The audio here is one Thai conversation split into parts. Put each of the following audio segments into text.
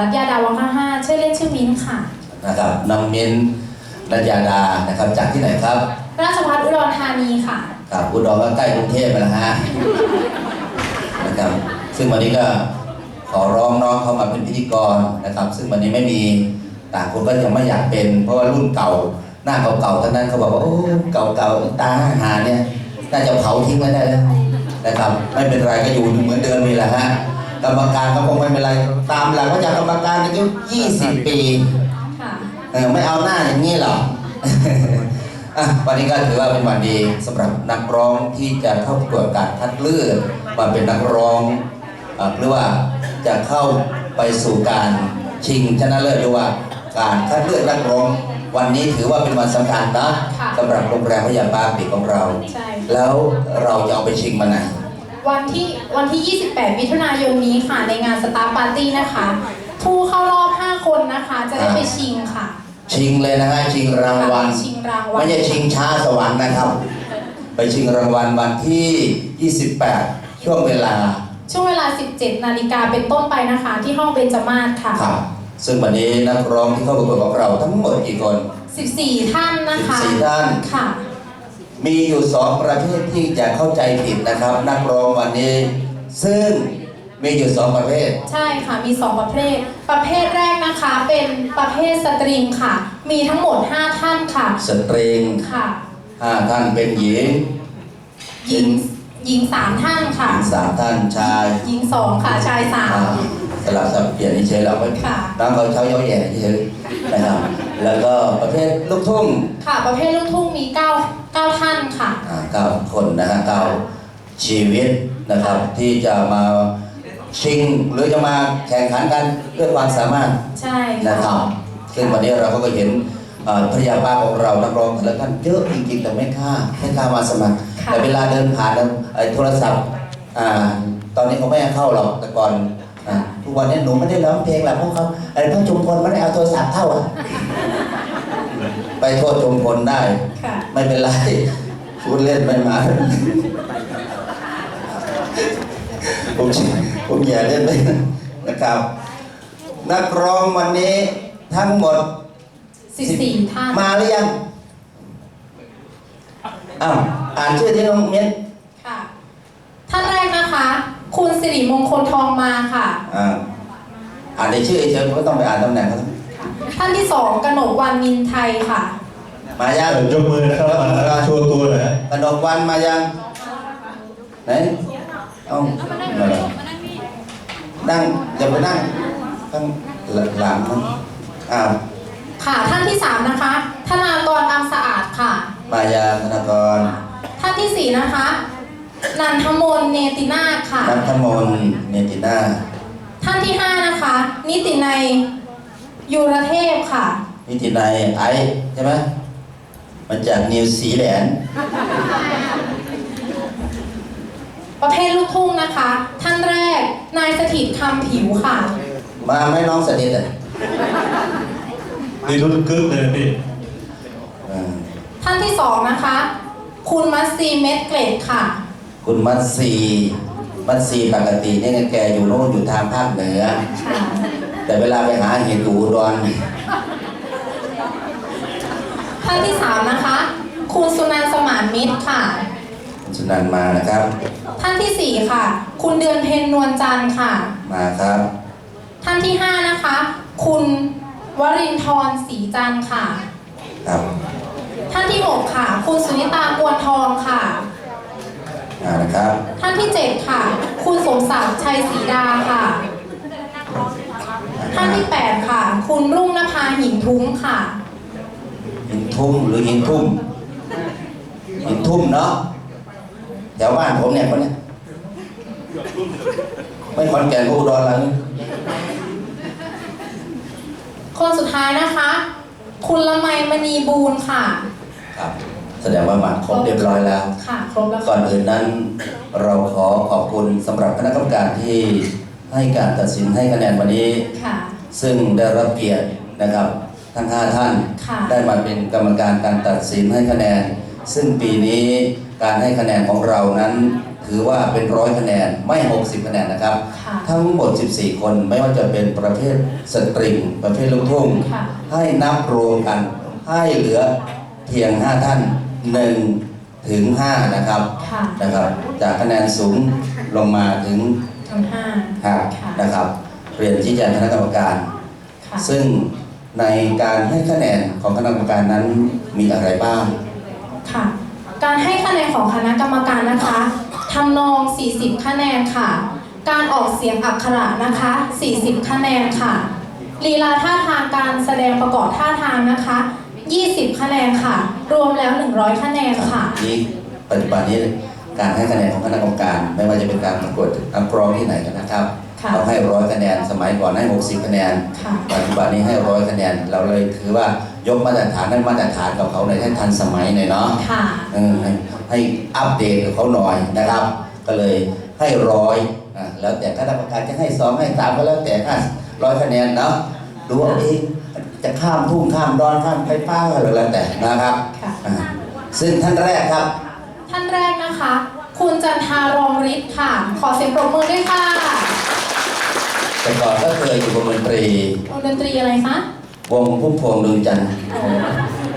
รัตยาดาวังค่าห้าชื่อเล่นชื่อมิ้นท์ค่ะนะครับน้องมิ้นรัญญาดานะครับจากที่ไหนครับ ราชภัฏอุดรธานีค่ะครับอุดรก็ใกล้กรุงเทพไปแล้วฮะนะครับซึ่งวันนี้ก็ขอร้องน้องเข้ามาเป็นพิธีกรนะครับ ซึ่งวันนี้ไม่มีต่างคนก็ยังไม่อยากเป็น เพราะว่ารุ่นเก่าหน้าเก่าๆทั้งนั้นเขาบอกว่าโอ้เก่าๆตาหาเนี่ยน่าจะเผาทิ้งไว้ได้แล้วนะครับไม่เป็นไรก็อยู่เหมือนเดิมนี่แหละฮะ กรรมการก็คงไม่เป็นไร ตามหลักว่าจากกรรมการอายุ20 ปี ค่ะ เออไม่เอาหน้าอย่างนี้หรอ อะวันนี้ก็ถือว่าเป็นวันดีสำหรับนักร้องที่จะเข้าประกวดการคัดเลือกมาเป็นนักร้องอะหรือว่าจะเข้าไปสู่การชิงชนะเลิศหรือว่าการคัดเลือกนักร้อง วันนี้ถือว่าเป็นวันสำคัญนะค่ะ สำหรับโรงแรมพยาบาลปีของเรา ใช่ แล้วเราจะเอาไปชิงมาไหน วันที่วันที่ 28 มิถุนายนนี้ค่ะ ในงานสตาร์ปาร์ตี้นะคะ ผู้เข้ารอบ 5 คนนะคะ จะได้ไปชิงค่ะ ชิงเลยนะฮะชิงรางวัลชิงรางวัล ไม่ใช่ชิงช้าสวรรค์นะครับ ไปชิงรางวัลวันที่ 28 ช่วงเวลา ช่วงเวลา 17 นาฬิกาเป็นต้นไปนะคะ ที่ห้องเบญจมาศค่ะ ครับ ซึ่งวันนี้นักร้องที่เข้าประกวดของเราทั้งหมดกี่คน 14 ท่านนะคะ14ท่านค่ะ มีอยู่สองประเภทที่จะเข้าใจผิดนะครับ นักร้องวันนี้ ซึ่งมีอยู่สองประเภท ใช่ค่ะ มี 2 ประเภท ประเภทแรกนะคะ เป็นประเภทสตริงค่ะ มีทั้งหมด 5 ท่านค่ะ สตริงค่ะ ห้าท่านเป็นหญิงหญิง หญิง 3 ท่านหค่ะญิงสามท่านชายหญิง 2 ค่ะ ชาย อ่าสลับสับเปลี่ยนเฉยๆเราไม่ค่ะ น้องเขาเช้าเย้าแย่เฉยๆนะครับ แล้วก็ประเภทลูกทุ่ง3ค่ะ ประเภทลูกทุ่งมี9 9ท่านค่ะอ่าเก้าคนนะฮะเก้าชีวิตนะครับที่จะมาชิงหรือจะมาแข่งขันกันด้วยความสามารถใช่นะครับซึ่งวันนี้เราก็เห็นเอ่อภรรยาป้าของเรานักร้องแต่ละท่านเยอะจริงๆแต่ไม่กล้าไม่กล้ามาสมัครค่ะแต่เวลาเดินผ่านแล้วไอ้โทรศัพท์อ่าตอนนี้เขาไม่ให้เข้าหรอกแต่ก่อนอ่า ทุกวันนี้หนูไม่ได้ร้องเพลงหรอกเพราะเขาไอ้พระชุมพลไม่ได้เอาโทรศัพท์เข้าอะไปโทษชุมพลได้ค่ะไม่เป็นไรพูดเล่นไม่มาผมผมอย่าเล่นเลยนะครับ นักร้องวันนี้ทั้งหมด14ท่านมาหรือยังอ้าวอ่านชื่อที่น้องเม้นค่ะ ท่านแรกนะคะ คุณสิริมงคลทองมาค่ะ อ่าอ่านในชื่อเฉยๆไม่ต้องไปอ่านตำแหน่งเขาท่านที่สองกนกวันนินไทยค่ะ มายังยกมือนะครับมาโชว์ตัวหน่อยฮะกนกวันมายังไหนเอ้ามาแล้วนั่งอย่าไปนั่งข้างหลังนั่งอ้าวค่ะท่านที่สามนะคะ ธนากรอัมสะอาดค่ะ มายาธนากร ท่านที่สี่นะคะ นันทมนต์เนตินาถค่ะ นัทมนต์เนตินาท่านที่ห้านะคะ นิตินัยยูรเทพค่ะ นิตินายไอซ์ใช่ไหมมาจากนิวซีแลนด์ประเภทลูกทุ่งนะคะ ท่านแรกนายสถิตคำผิวค่ะ มาไหม่น้องสนิทอะนี่รุ่นกึ๊กเลยนะพี่อ่าท่านที่สองนะคะ คุณมัสซีเมดเกรดค่ะ คุณมัตซีมัตซีปกติเนี่ยแกอยู่โน่นอยู่ทางภาคเหนือค่ะแต่เวลาไปหาเห็ดอยู่อุดรท่านที่สามนะคะ คุณสุนันท์สมานมิตรค่ะ สุนันท์มานะครับ ท่านที่สี่ค่ะ คุณเดือนเพ็ญนวลจันทร์ค่ะ มาครับ ท่านที่ห้านะคะ คุณวรินทร์ศรีจันทร์ค่ะ ครับ ท่านที่หกค่ะ คุณสุนิตากวนทองค่ะ มานะครับ ท่านที่เจ็ดค่ะ คุณสมศักดิ์ชัยศรีดาค่ะ ท่านที่แปดค่ะ คุณรุ่งนภาหินทุ้งค่ะ หินทุ่มหรือหินทุ่ม หินทุ่มเนาะแถวบ้านผมเนี่ยคนเนี้ยไม่คอนแก่นก็อุดรแล้วนี่คนสุดท้ายนะคะ คุณละไมมณีบูรณ์ค่ะครับแส ดงว่ามาครบเรียบร้อยแล้ว ค่ะครบแล้วก่อค่ะนอื่นนั้น เราขอขอบคุณสำหรับคณะกรรมการที่ให้การตัดสินให้คะแนนวันนี้ ค่ะ ซึ่งได้รับเกียรตินะครับทั้ง5ท่าน ค่ะ ได้มาเป็นกรรมการการตัดสินให้คะแนน ซึ่งปีนี้การให้คะแนนของเรานั้น ถือว่าเป็นร้อยคะแนนไม่ 60 คะแนนนะครับ ค่ะ ทั้งหมด 14 คนไม่ว่าจะเป็นประเภทสตริง ประเภทลูกทุ่ง ค่ะ ให้นับรวมกัน ให้เหลือเพียง 5 ท่าน 1ถึง5นะครับค่ะนะครับ จากคะแนนสูงลงมาถึงถึงห้าห้าค่ะนะครับ เรียนชี้แจงคณะกรรมการ ค่ะซึ่งในการให้คะแนนของคณะกรรมการนั้นมีอะไรบ้าง ค่ะ การให้คะแนนของคณะกรรมการนะคะทำนอง 40 คะแนนค่ะ การออกเสียงอักขระนะคะ 40 คะแนนค่ะลีลาท่าทางการแสดงประกอบท่าทางนะคะ 20 คะแนนค่ะ รวมแล้ว 100 คะแนนค่ะ นี้ปัจจุบันนี้การให้คะแนนของคณะกรรมการ ไม่ว่าจะเป็นการประกวดอักร้องที่ไหนกันนะครับค่ะเราให้ร้อยคะแนนสมัยก่อนให้ 60 คะแนน ค่ะ ปัจจุบันนี้ให้ร้อยคะแนนเราเลยถือว่ายกมาตรฐานนั้นมาตรฐานกับเขาในอยให้ทันสมัยหน่อยเนาะค่ะ เออให้ให้อัปเดตกับเขาหน่อยนะครับ ก็เลยให้ร้อยอะแล้วแต่คณะกรรมการจะให้สองให้สามก็แล้วแต่ห้าร้อยคะแนนเนาะดูเอาเอง จะข้ามทุ่งข้ามดอนข้ามไฟฟ้าก็แล้วแต่นะครับค่ะ อะซึ่งท่านแรกครับ ท่านแรกนะคะ คุณจันทารองฤทธิ์ค่ะ ขอเสียงปรบมือด้วยค่ะแต่ก่อนก็เคยอยู่วงดนตรี วงดนตรีอะไรคะ วงพุ่มพวงดวงจันทร์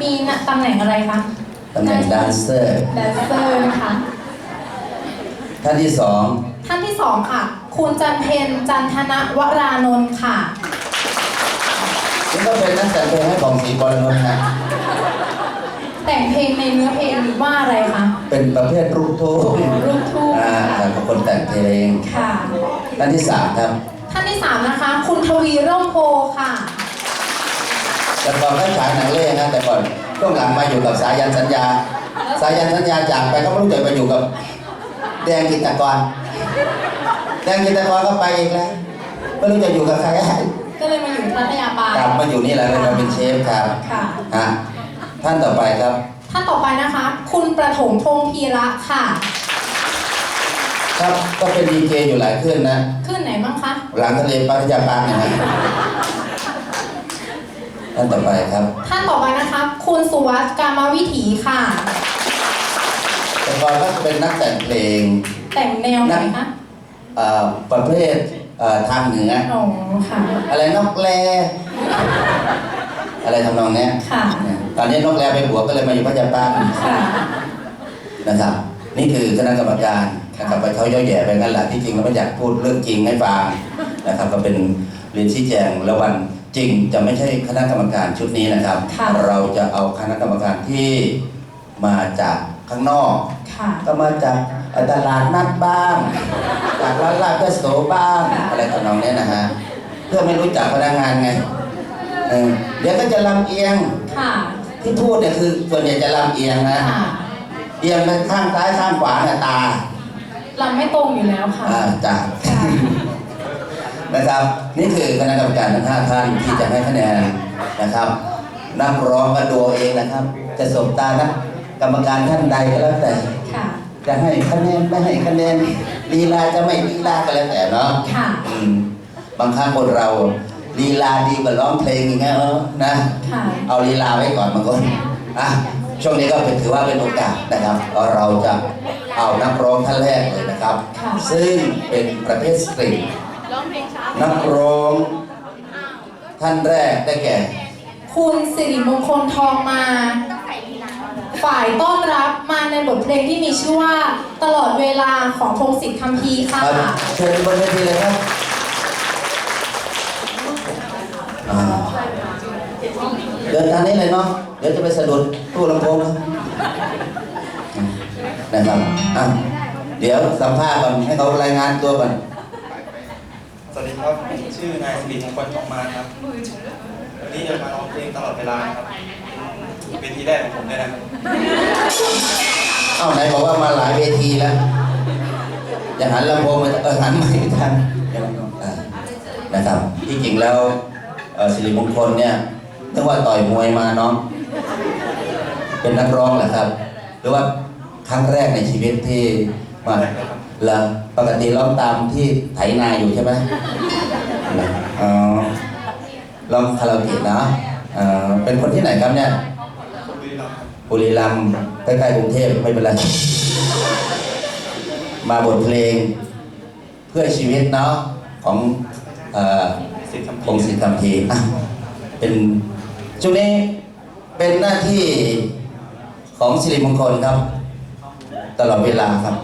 มีตำแหน่งอะไรคะตำแหน่งแดนเซอร์ แดนเซอร์นะคะ ท่านที่สองท่านที่สองค่ะ คุณจันเพนจันทนวรานนท์ค่ะ นี่ก็เป็นนักแต่งเพลงให้ของศรีบอลนนท์นะแต่งเพลงในเนื้อเพลงว่าอะไรคะ เป็นประเภทลูกทุ่งลูกทุ่งอ่าแต่เป็นคนแต่งเพลงค่ะ ท่านที่สามครับ ท่านที่สามนะคะ คุณทวีร่มโพค่ะ แต่ก่อนก็ฉายหนังเล่นะแต่ก่อนช่วงหลังมาอยู่กับสายันสัญญา สายันสัญญาจากไปก็ไม่รู้จะไปอยู่กับ แดงกิตกร แดงกิตกรก็ไปอีกแล้วไม่รู้จะอยู่กับใคร ก็เลยมาอยู่พัทยาบาลกลับมาอยู่นี่แหละเลยมาเป็นเชฟครับค่ะ ฮะท่านต่อไปครับ ท่านต่อไปนะคะ คุณประถมพงษ์พีระค่ะ ครับก็เป็นดีเจอยู่หลายเครื่องนะ ขึ้นไหนบ้างคะ หลังทะเลปัทยาปาร์คนะฮะท่านต่อไปครับ ท่านต่อไปนะคะ คุณสุวัสด์กามวิถีค่ะ แต่ก่อนก็เป็นนักแต่งเพลง แต่งแนวไหนคะ เอ่อประเภท เอ่อทางเหนืออ๋อค่ะ อะไรนกแรอะไรทำนองเนี้ยค่ะตอนนี้นกแรไปบวกก็เลยมาอยู่พัทยาปาร์คค่ะ นะครับ นี่คือคณะกรรมการนะครับไปเขาย่อแย่ไปงั้นแหละที่จริงเราไม่อยากพูดเรื่องจริงให้ฟังนะครับ ก็เป็นเรียนชี้แจงแล้ววันจริงจะไม่ใช่คณะกรรมการชุดนี้นะครับ ค่ะ เราจะเอาคณะกรรมการที่มาจากข้างนอก ค่ะ ก็มาจาก ตลาดนัดบ้างจากร้านลาบเพื่อโสบ้างค่ะอะไรทำนองเนี้ยนะฮะเพื่อไม่รู้จักพนักงานไงเออเดี๋ยวก็จะลำเอียงค่ะที่พูดเนี่ยคือส่วนใหญ่จะลำเอียงนะค่ะเอียงไปข้างซ้ายข้างขวาเนี่ยตาลำไม่ตรงอยู่แล้วค่ะอ่าจ้ะค่ะนะครับ นี่คือคณะกรรมการทั้งห้าท่านที่จะให้คะแนนนะครับ นักร้องก็ดูเอาเองนะครับ จะสบตานักกรรมการท่านใดก็แล้วแต่ค่ะ จะให้คะแนนไม่ให้คะแนนลีลาจะไม่ลีลาก็แล้วแต่เนาะค่ะ อืมบางครั้งคนเราลีลาดีกว่าร้องเพลงอย่างเงี้ยเออนะ ค่ะ เอาลีลาไว้ก่อนบางคนอะช่วงนี้ก็เป็นถือว่าเป็นโอกาสนะครับก็เราจะเอานักร้องท่านแรกเลยนะครับ ค่ะ ซึ่งเป็นประเภทสตริงนักร้องท่านแรกได้แก่ คุณสิริมงคลทองมา ฝ่ายต้อนรับมาในบทเพลงที่มีชื่อว่าตลอดเวลาของพงศิษฐ์คำพีร์ค่ะ ครับเชิญบนเวทีเลยครับอ่าเดินทางนี้เลยเนาะเดี๋ยวจะไปสะดุดตู้ลำโพงครับนะครับอะเดี๋ยวสัมภาษณ์ก่อนให้เขารายงานตัวก่อนสวัสดีครับ ชื่อนายสิริมงคลทองมาครับ วันนี้จะมาร้องเพลงตลอดเวลาครับ เป็นทีแรกของผมเลยนะครับเอ้าไหนบอกว่ามาหลายเวทีแล้วอย่าหันลำโพงมาเออหันไม่ทันนะครับที่จริงแล้วสิริมงคลเนี่ยนึกว่าต่อยมวยมาเนาะเป็นนักร้องเหรอครับ หรือว่าครั้งแรกในชีวิตที่มาแล้วปกติร้องตามที่ไถนาอยู่ใช่ไหมอ๋อร้องคาราโอเกะนะเป็นคนที่ไหนครับเนี่ย บุรีรัมย์ครับบุรีรัมย์ใกล้ๆกรุงเทพไม่เป็นไร มาบทเพลงเพื่อชีวิตเนาะของเอ่อสิทธิ์คำพงศิษฐ์คำพีร์อะเป็นช่วงนี้เป็นหน้าที่ของสิริมงคลครับ ตลอดเวลาครับ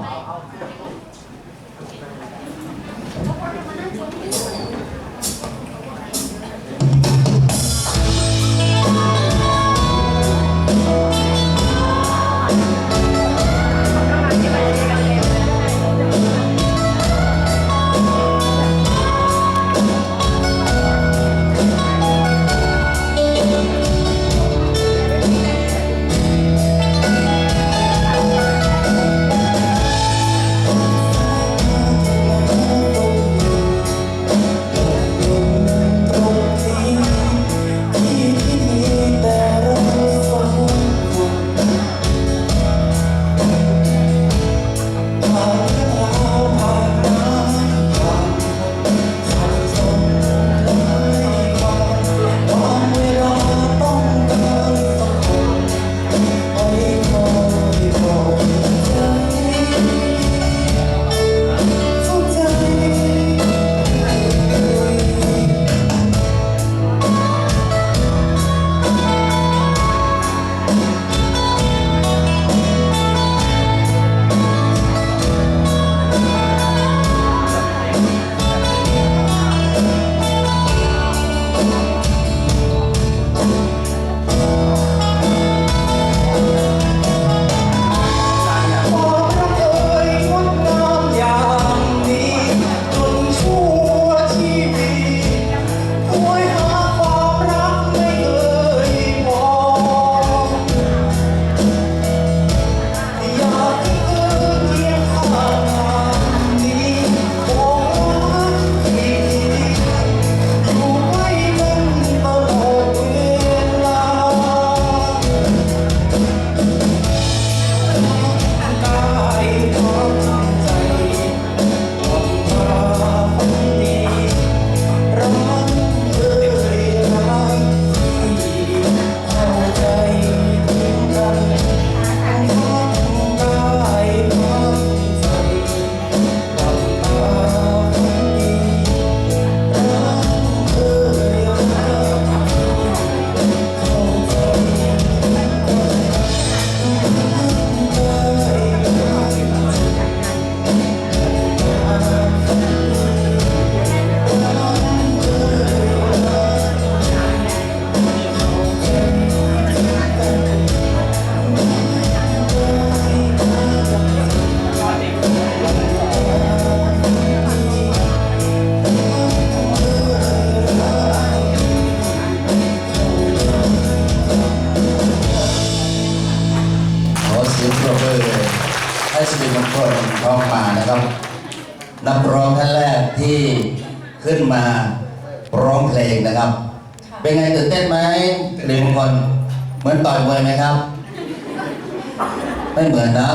ไม่เหมือนนะ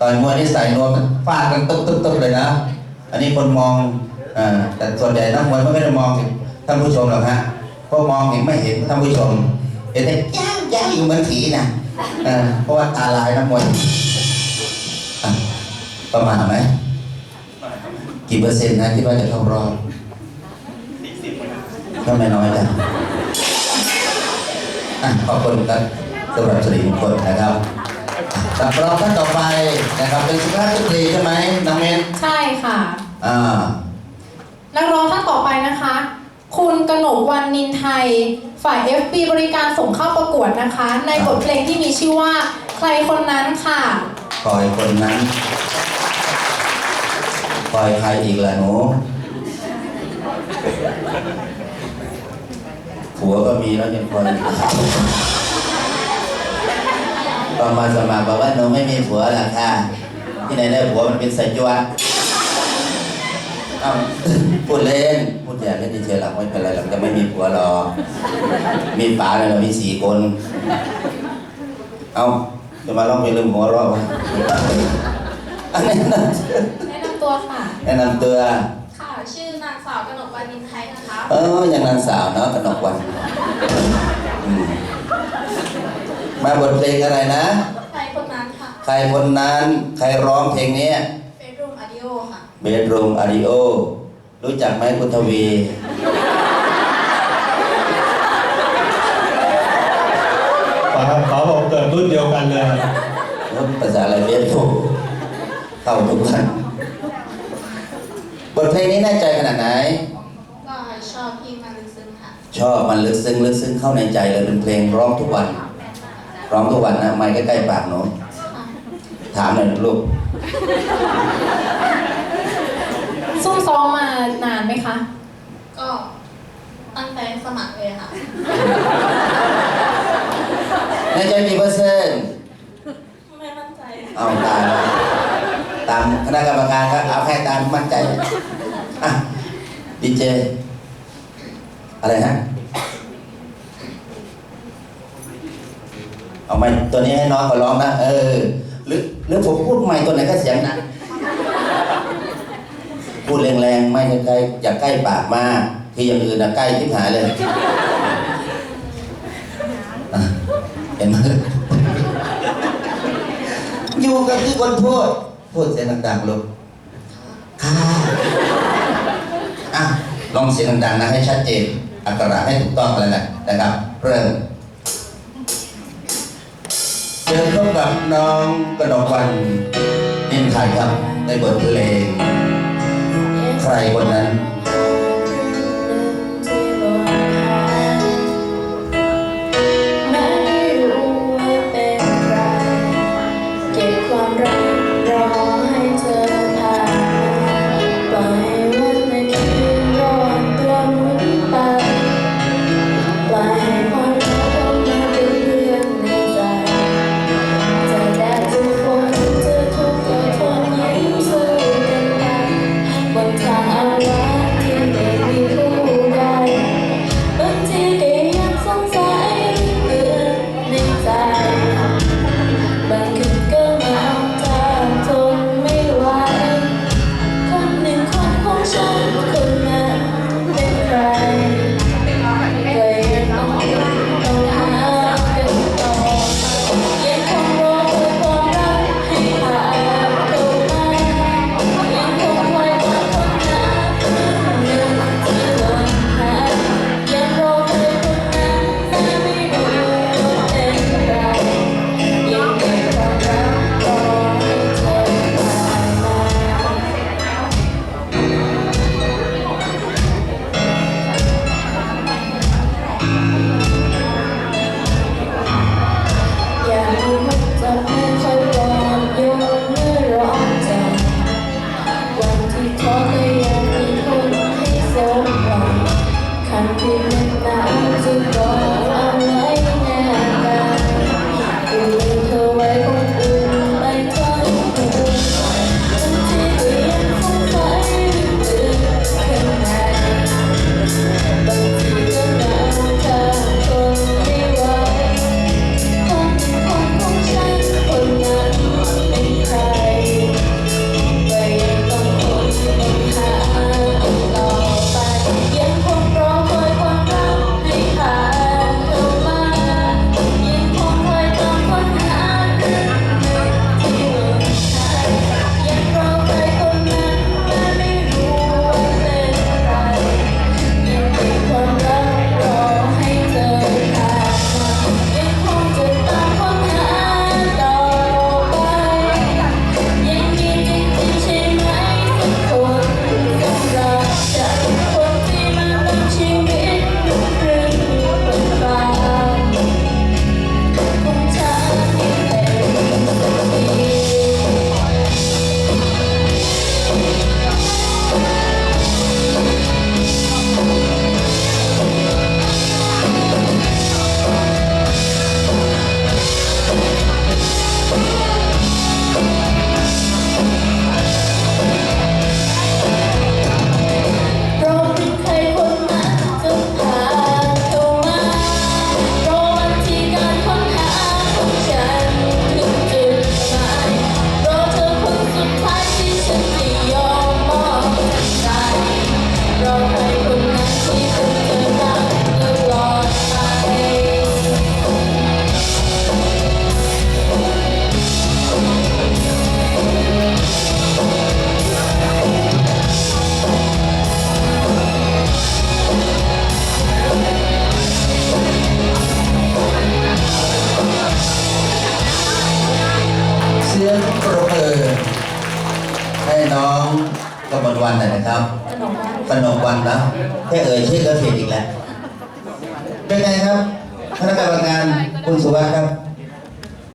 ต่อยมวยนี่ใส่นวมฟาดกันตุ๊บตุ๊บตุ๊บเลยนะ อันนี้คนมองอ่าแต่ส่วนใหญ่นักมวยไม่ได้มองท่านผู้ชมหรอกฮะเพราะมองเห็นไม่เห็นท่านผู้ชม เห็นแต่ย่างย่างอยู่เหมือนผีนะเออเพราะว่าตาลายนักมวยประมาทไหมกี่เปอร์เซ็นต์นะที่ว่าจะเข้ารอบสี่สิบก็ไม่น้อยนะอะขอบคุณครับสำหรับสิริมงคลนะครับ ตับรองท่านต่อไปนะครับเป็นสุภาพสตรีใช่ไหมน้องเมนใช่ค่ะ อ่านักร้องท่านต่อไปนะคะ คุณกนกวันนินไทย ฝ่าย FB บริการส่งเข้าประกวดนะคะ ในบทเพลงที่มีชื่อว่า ใครคนนั้นค่ะคอยคนนั้นคอยใครอีกล่ะหนูผัวก็มีแล้วยังคอยอีก ตอนมาสมัครบอกว่าหนูไม่มีผัวหรอกค่ะ ที่ไหนได้ผัวมันเป็นสายจวดเอ้าพูดเล่น พูดอย่างเล่นเฉยๆหรอกไม่เป็นไรหรอกจะไม่มีผัวหรอกมีป๋าเลยเรามีสี่คน เอ้าจะมาร้องเพลงลืมหัวเรอบวะอันนี้นะแนะนำตัวค่ะ แนะนำตัวค่ะชื่อนางสาวกนกวานินไทยนะคะ เอออย่างนางสาวเนาะกนกวันอืม มาบทเพลงอะไรนะ ใครคนนั้นค่ะใครคนนั้น ใครร้องเพลงนี้เป็นรุ่งอดิเบดรูมอาริโอ รู้จักไหมคุณทวี ป๋าป๋าบอกเกิดรุ่นเดียวกันเลย แล้วภาษาอะไรเบดรูมเข้าทุกวันบทเพลงนี้แน่ใจขนาดไหน ก็ชอบพี่มาลึกซึ้งค่ะ ชอบมันลึกซึ้งลึกซึ้งเข้าในใจเลยเป็นเพลงร้องทุกวัน ร้องทุกวันนะไม่ใกล้ๆปากหนูถามหน่อยนะลูกซุ่มซ้อมมานานไหมคะ ก็ตั้งแต่สมัครเลยค่ะในใจกี่เปอร์เซ็นต์ไม่มั่นใจเอาตามตามคณะกรรมการครับเอาแค่ตามมั่นใจอะดีเจอะไรฮะ เอาไม่ตัวนี้ให้น้องเขาร้องนะ เออ หรือหรือผมพูดไม่ตัวไหนก็เสียงหนักพูดแรงๆไม่ใกล้ๆอย่าใกล้ปากมากที่อย่างอื่นนะใกล้ทิพหายเลย เห็นไหมอยู่กับที่คนพูด พูดเสียงดังๆลูกค่ะอะลองเสียงดังๆนะให้ชัดเจนอักขระให้ถูกต้องแล้วนะนะครับ เริ่ม เจอพบกับน้องกระดกวันเอ็นไทยครับในบทเพลง ใครคนนั้น แค่เอ่ยชื่อก็ผิดอีกแล้ว